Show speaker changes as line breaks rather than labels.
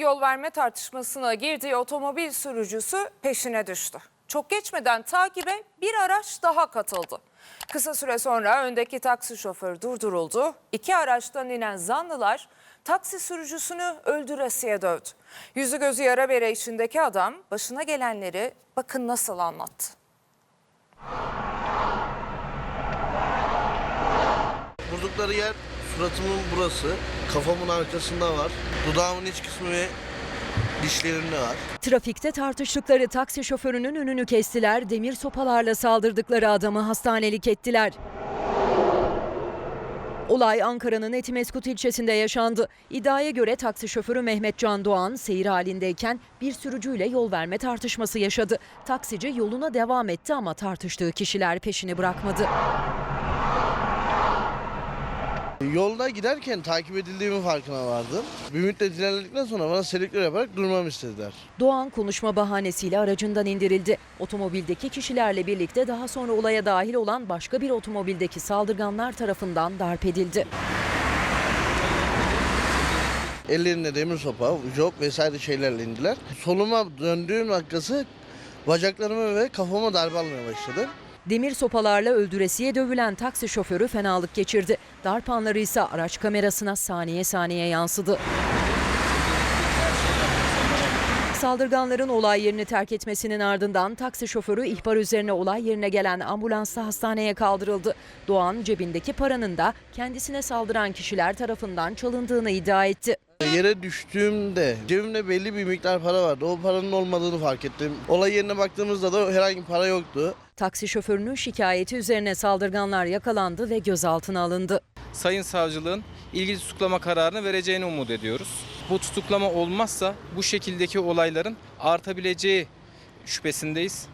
Yol verme tartışmasına girdiği otomobil sürücüsü peşine düştü. Çok geçmeden takibe bir araç daha katıldı. Kısa süre sonra öndeki taksi şoförü durduruldu. İki araçtan inen zanlılar taksi sürücüsünü öldüresiye dövdü. Yüzü gözü yara bere içindeki adam başına gelenleri bakın nasıl anlattı.
Vurdukları yer suratımın burası, kafamın arkasında var, dudağımın iç kısmı ve dişlerimde var.
Trafikte tartıştıkları taksi şoförünün önünü kestiler, demir sopalarla saldırdıkları adamı hastanelik ettiler. Olay Ankara'nın Etimeskut ilçesinde yaşandı. İddiaya göre taksi şoförü Mehmet Can Doğan seyir halindeyken bir sürücüyle yol verme tartışması yaşadı. Taksici yoluna devam etti ama tartıştığı kişiler peşini bırakmadı.
Yolda giderken takip edildiğimin farkına vardım. Bir müddet ilerledikten sonra bana selektör yaparak durmamı istediler.
Doğan konuşma bahanesiyle aracından indirildi. Otomobildeki kişilerle birlikte daha sonra olaya dahil olan başka bir otomobildeki saldırganlar tarafından darp edildi.
Ellerinde demir sopa, jok vesaire şeylerle indiler. Soluma döndüğüm dakikası bacaklarımı ve kafama darbe almaya başladı.
Demir sopalarla öldüresiye dövülen taksi şoförü fenalık geçirdi. Darp anları ise araç kamerasına saniye saniye yansıdı. Saldırganların olay yerini terk etmesinin ardından taksi şoförü ihbar üzerine olay yerine gelen ambulansla hastaneye kaldırıldı. Doğan cebindeki paranın da kendisine saldıran kişiler tarafından çalındığını iddia etti.
Yere düştüğümde cebimde belli bir miktar para vardı. O paranın olmadığını fark ettim. Olay yerine baktığımızda da herhangi bir para yoktu.
Taksi şoförünün şikayeti üzerine saldırganlar yakalandı ve gözaltına alındı.
Sayın Savcılığın ilgili tutuklama kararını vereceğini umut ediyoruz. Bu tutuklama olmazsa bu şekildeki olayların artabileceği şüphesindeyiz.